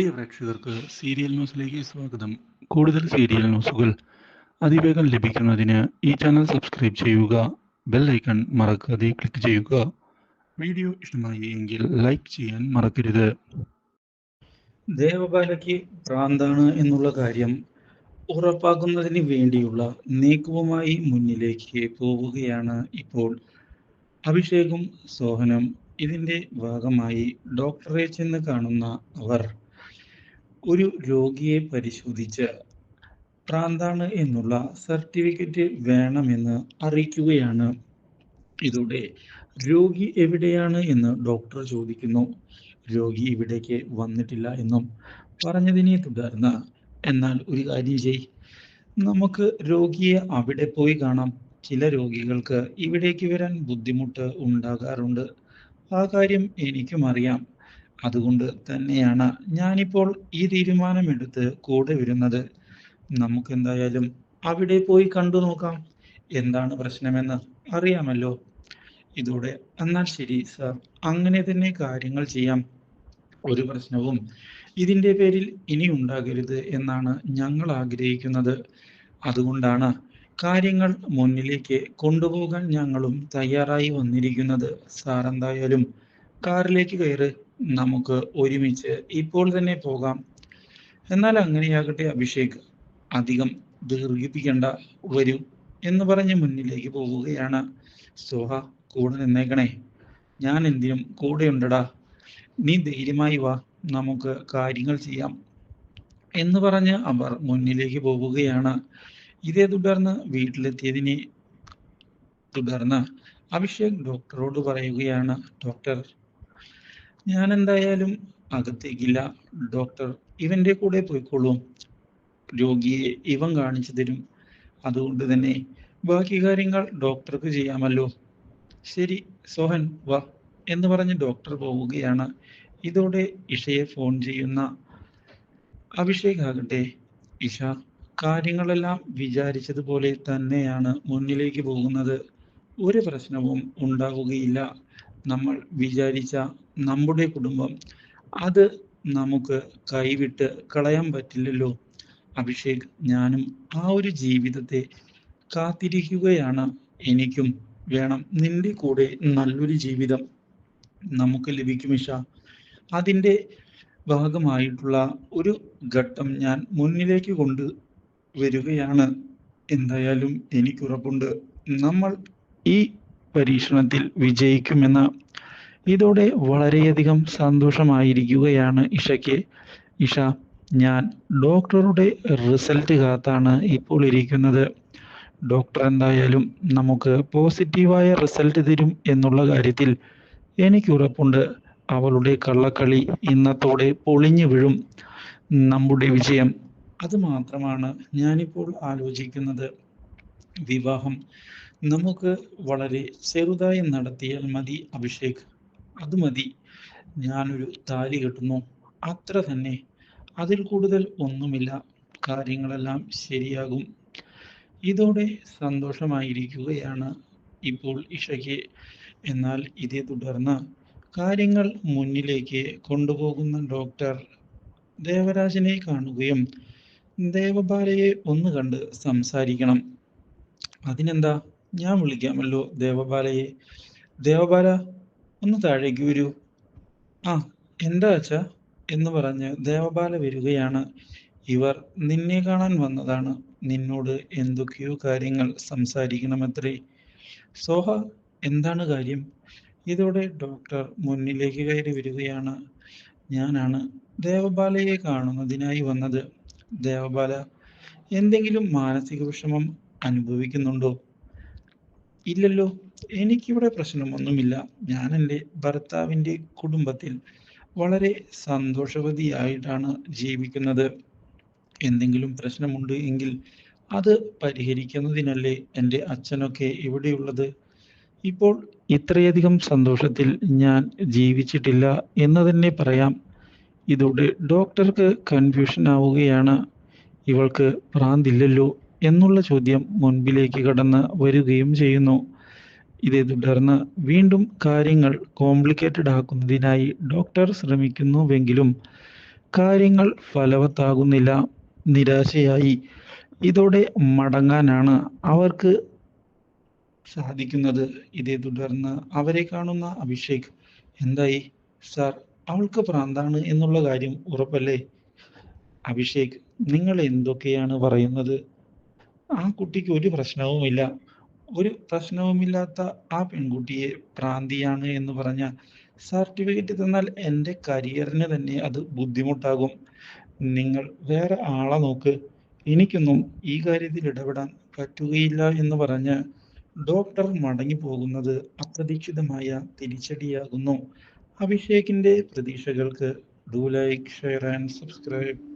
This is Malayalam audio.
പ്രിയ പ്രേക്ഷകർക്ക് സീരിയൽ ന്യൂസിലേക്ക് സ്വാഗതം. കൂടുതൽ സീരിയൽ ന്യൂസുകൾ അതിവേഗം ലഭിക്കുന്നതിന് ഈ ചാനൽ സബ്സ്ക്രൈബ് ചെയ്യുക ബെൽ ഐക്കൺ മറക്കാതെ ക്ലിക്ക് ചെയ്യുക. വീഡിയോ ഇഷ്ടമായി എങ്കിൽ ലൈക്ക് ചെയ്യാൻ മറക്കരുത്. ദേവബാലയ്ക്ക് പ്രാന്താണ് എന്നുള്ള കാര്യം ഉറപ്പാക്കുന്നതിന് വേണ്ടിയുള്ള നീക്കവുമായി മുന്നിലേക്ക് പോവുകയാണ് ഇപ്പോൾ അഭിഷേകും സോഹനും. ഇതിന്റെ ഭാഗമായി ഡോക്ടറെ ചെന്ന് കാണുന്ന അവർ ഒരു രോഗിയെ പരിശോധിച്ച് പ്രാന്താണ് എന്നുള്ള സർട്ടിഫിക്കറ്റ് വേണമെന്ന് അറിയിക്കുകയാണ്. ഇതോടെ രോഗി എവിടെയാണ് എന്ന് ഡോക്ടർ ചോദിക്കുന്നു. രോഗി ഇവിടേക്ക് വന്നിട്ടില്ല എന്നും പറഞ്ഞതിനെ തുടർന്ന് എന്നാൽ ഒരു കാര്യം ചെയ് നമുക്ക് രോഗിയെ അവിടെ പോയി കാണാം. ചില രോഗികൾക്ക് ഇവിടേക്ക് വരാൻ ബുദ്ധിമുട്ട് ഉണ്ടാകാറുണ്ട്. ആ കാര്യം എനിക്കും അറിയാം. അതുകൊണ്ട് തന്നെയാണ് ഞാനിപ്പോൾ ഈ തീരുമാനമെടുത്ത് കൂടെ വരുന്നത്. നമുക്ക് എന്തായാലും അവിടെ പോയി കണ്ടു നോക്കാം. എന്താണ് പ്രശ്നമെന്ന് അറിയാമല്ലോ. ഇതോടെ എന്നാൽ ശരി സാർ. അങ്ങനെ തന്നെ കാര്യങ്ങൾ ചെയ്യാം. ഒരു പ്രശ്നവും ഇതിന്റെ പേരിൽ ഇനി ഉണ്ടാകരുത് എന്നാണ് ഞങ്ങൾ ആഗ്രഹിക്കുന്നത്. അതുകൊണ്ടാണ് കാര്യങ്ങൾ മുന്നിലേക്ക് കൊണ്ടുപോകാൻ ഞങ്ങളും തയ്യാറായി വന്നിരിക്കുന്നത്. സാർ എന്തായാലും കാറിലേക്ക് കയറ്. നമുക്ക് ഒരുമിച്ച് ഇപ്പോൾ തന്നെ പോകാം. എന്നാൽ അങ്ങനെയാകട്ടെ അഭിഷേക് അധികം ദീർഘിപ്പിക്കണ്ട വരൂ എന്ന് പറഞ്ഞ് മുന്നിലേക്ക് പോവുകയാണ് സോഹ. കൂടെ നിന്നേക്കണേ. ഞാൻ എന്തിനും കൂടെയുണ്ടടാ നീ ധൈര്യമായി വാ. നമുക്ക് കാര്യങ്ങൾ ചെയ്യാം എന്ന് പറഞ്ഞ് അവർ മുന്നിലേക്ക് പോവുകയാണ്. ഇതേ തുടർന്ന് വീട്ടിലെത്തിയതിനെ തുടർന്ന് അഭിഷേക് ഡോക്ടറോട് പറയുകയാണ് ഡോക്ടർ ഞാൻ എന്തായാലും അകത്തേക്കില്ല. ഡോക്ടർ ഇവന്റെ കൂടെ പോയിക്കോളൂ. രോഗിയെ ഇവൻ കാണിച്ചു തരും. അതുകൊണ്ട് തന്നെ ബാക്കി കാര്യങ്ങൾ ഡോക്ടർക്ക് ചെയ്യാമല്ലോ. ശരി സോഹൻ വാ. എന്ന് പറഞ്ഞ് ഡോക്ടർ പോവുകയാണ്. ഇതോടെ ഇഷയെ ഫോൺ ചെയ്യുന്ന അഭിഷേക് ആകട്ടെ. ഇഷ കാര്യങ്ങളെല്ലാം വിചാരിച്ചതുപോലെ തന്നെയാണ് മുന്നിലേക്ക് പോകുന്നത്. ഒരു പ്രശ്നവും ഉണ്ടാവുകയില്ല. നമ്മൾ വിചാരിച്ച നമ്മുടെ കുടുംബം അത് നമുക്ക് കൈവിട്ട് കളയാൻ പറ്റില്ലല്ലോ. അഭിഷേക് ഞാനും ആ ഒരു ജീവിതത്തെ കാത്തിരിക്കുകയാണ്. എനിക്കും വേണം നിന്റെ കൂടെ നല്ലൊരു ജീവിതം നമുക്ക് ലഭിക്കും ഇഷ. അതിന്റെ ഭാഗമായിട്ടുള്ള ഒരു ഘട്ടം ഞാൻ മുന്നിലേക്ക് കൊണ്ട് വരികയാണ്. എന്തായാലും എനിക്കുറപ്പുണ്ട്. നമ്മൾ ഈ പരീക്ഷണത്തിൽ വിജയിക്കുമെന്ന് ഇതോടെ വളരെയധികം സന്തോഷമായിരിക്കുകയാണ് ഇഷയ്ക്ക്. ഇഷ ഞാൻ ഡോക്ടറുടെ റിസൾട്ട് കാത്താണ് ഇപ്പോൾ ഇരിക്കുന്നത്. ഡോക്ടർ എന്തായാലും നമുക്ക് പോസിറ്റീവായ റിസൾട്ട് തരും എന്നുള്ള കാര്യത്തിൽ എനിക്ക് ഉറപ്പുണ്ട്. അവളുടെ കള്ളക്കളി ഇന്നത്തോടെ പൊളിഞ്ഞു വീഴും. നമ്മുടെ വിജയം അത് മാത്രമാണ് ഞാനിപ്പോൾ ആലോചിക്കുന്നത്. വിവാഹം നമുക്ക് വളരെ ചെറുതായി നടത്തിയാൽ മതി അഭിഷേക്. അത് മതി. ഞാനൊരു താലി കെട്ടുന്നു. അത്ര തന്നെ. അതിൽ കൂടുതൽ ഒന്നുമില്ല. കാര്യങ്ങളെല്ലാം ശരിയാകും. ഇതോടെ സന്തോഷമായിരിക്കുകയാണ് ഇപ്പോൾ ഇഷയ്ക്ക്. എന്നാൽ ഇതേ തുടർന്ന് കാര്യങ്ങൾ മുന്നിലേക്ക് കൊണ്ടുപോകുന്ന ഡോക്ടർ ദേവരാജനെ കാണുകയും ദേവബാലയെ ഒന്ന് കണ്ട് സംസാരിക്കണം. അതിനെന്താ? ഞാൻ വിളിക്കാമല്ലോ ദേവബാലയെ ദേവബാല ഒന്ന് താഴേക്ക് വരൂ. ആ എന്താ അച്ഛാ? എന്ന് പറഞ്ഞ് ദേവബാല വരികയാണ്. ഇവർ നിന്നെ കാണാൻ വന്നതാണ്. നിന്നോട് എന്തൊക്കെയോ കാര്യങ്ങൾ സംസാരിക്കണമത്രേ. സോഹ എന്താണ് കാര്യം? ഇതോടെ ഡോക്ടർ മുന്നിലേക്ക് കയറി വരികയാണ്. ഞാനാണ് ദേവബാലയെ കാണുന്നതിനായി വന്നത്. ദേവബാല എന്തെങ്കിലും മാനസിക വിഷമം അനുഭവിക്കുന്നുണ്ടോ? ഇല്ലല്ലോ. എനിക്കിവിടെ പ്രശ്നമൊന്നുമില്ല. ഞാൻ എന്റെ ഭർത്താവിന്റെ കുടുംബത്തിൽ വളരെ സന്തോഷവതിയായിട്ടാണ് ജീവിക്കുന്നത്. എന്തെങ്കിലും പ്രശ്നമുണ്ട് എങ്കിൽ അത് പരിഹരിക്കുന്നതിനല്ലേ എന്റെ അച്ഛനൊക്കെ ഇവിടെയുള്ളത്. ഇപ്പോൾ ഇത്രയധികം സന്തോഷത്തിൽ ഞാൻ ജീവിച്ചിട്ടില്ല എന്ന് തന്നെ പറയാം. ഇതോടെ ഡോക്ടർക്ക് കൺഫ്യൂഷൻ ആവുകയാണ്. ഇവൾക്ക് ഭ്രാന്തില്ലല്ലോ. എന്നുള്ള ചോദ്യം മുൻപിലേക്ക് കടന്ന് വരികയും ചെയ്യുന്നു. ഇതേ തുടർന്ന് വീണ്ടും കാര്യങ്ങൾ കോംപ്ലിക്കേറ്റഡ് ആക്കുന്നതിനായി ഡോക്ടർ ശ്രമിക്കുന്നുവെങ്കിലും കാര്യങ്ങൾ ഫലവത്താകുന്നില്ല. നിരാശയായി. ഇതോടെ മടങ്ങാനാണ് അവർക്ക് സാധിക്കുന്നത്. ഇതേ തുടർന്ന് അവരെ കാണുന്ന അഭിഷേക് എന്തായി? സാർ അവൾക്ക് പ്രാന്താണ് എന്നുള്ള കാര്യം ഉറപ്പല്ലേ? അഭിഷേക് നിങ്ങൾ എന്തൊക്കെയാണ് പറയുന്നത്? ആ കുട്ടിക്ക് ഒരു പ്രശ്നവുമില്ല. ഒരു പ്രശ്നവുമില്ലാത്ത ആ പെൺകുട്ടിയെ ഭ്രാന്തിയാണ് എന്ന് പറഞ്ഞ സർട്ടിഫിക്കറ്റ് തന്നാൽ എന്റെ കരിയറിന് തന്നെ അത് ബുദ്ധിമുട്ടാകും. നിങ്ങൾ വേറെ ആളെ നോക്ക്. എനിക്കൊന്നും ഈ കാര്യത്തിൽ ഇടപെടാൻ പറ്റുകയില്ല എന്ന് പറഞ്ഞ് ഡോക്ടർ മടങ്ങി പോകുന്നത് അപ്രതീക്ഷിതമായ തിരിച്ചടിയാകുന്നു. അഭിഷേകിന്റെ പ്രതീക്ഷകൾക്ക് do like share and subscribe